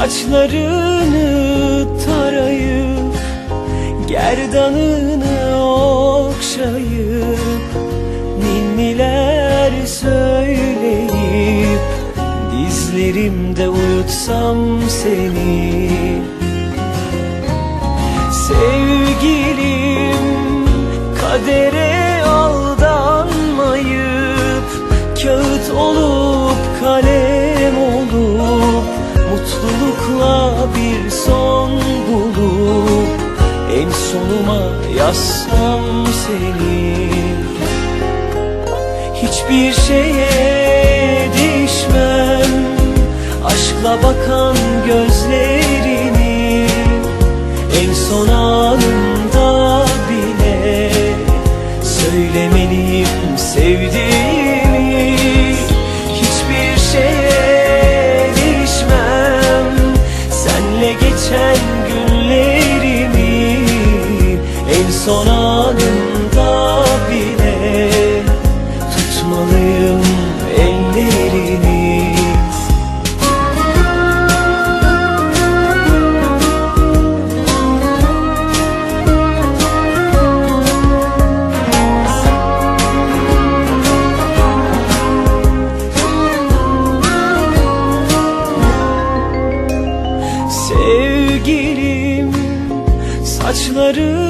Saçlarını tarayıp Gerdanını okşayıp Ninniler söyleyip Dizlerimde uyutsam seni. Sevgilim En sonuma yazsam seni. Hiçbir şeye değişmem. Aşkla bakan gözlerini En son anında bile Söylemeliyim sevdiğimi. Hiçbir şeye değişmem. Senle geçen günlerimi Son anında bile Tutmalıyım ellerini. Sevgilim saçlarını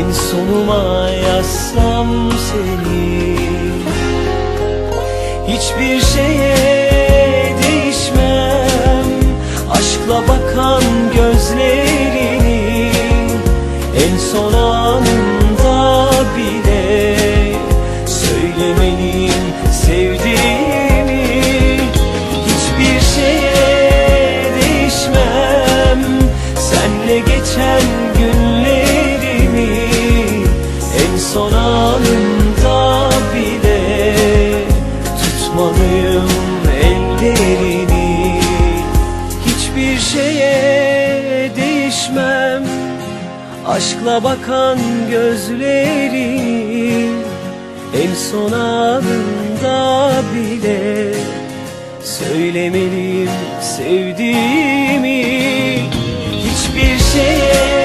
En sonuma yazsam seni. Hiçbir şeye değişmem. Aşkla bakan gözlerini En son anında Aşkla bakan gözlerin En son anında bile Söylemeliyim sevdiğimi. Hiçbir şeye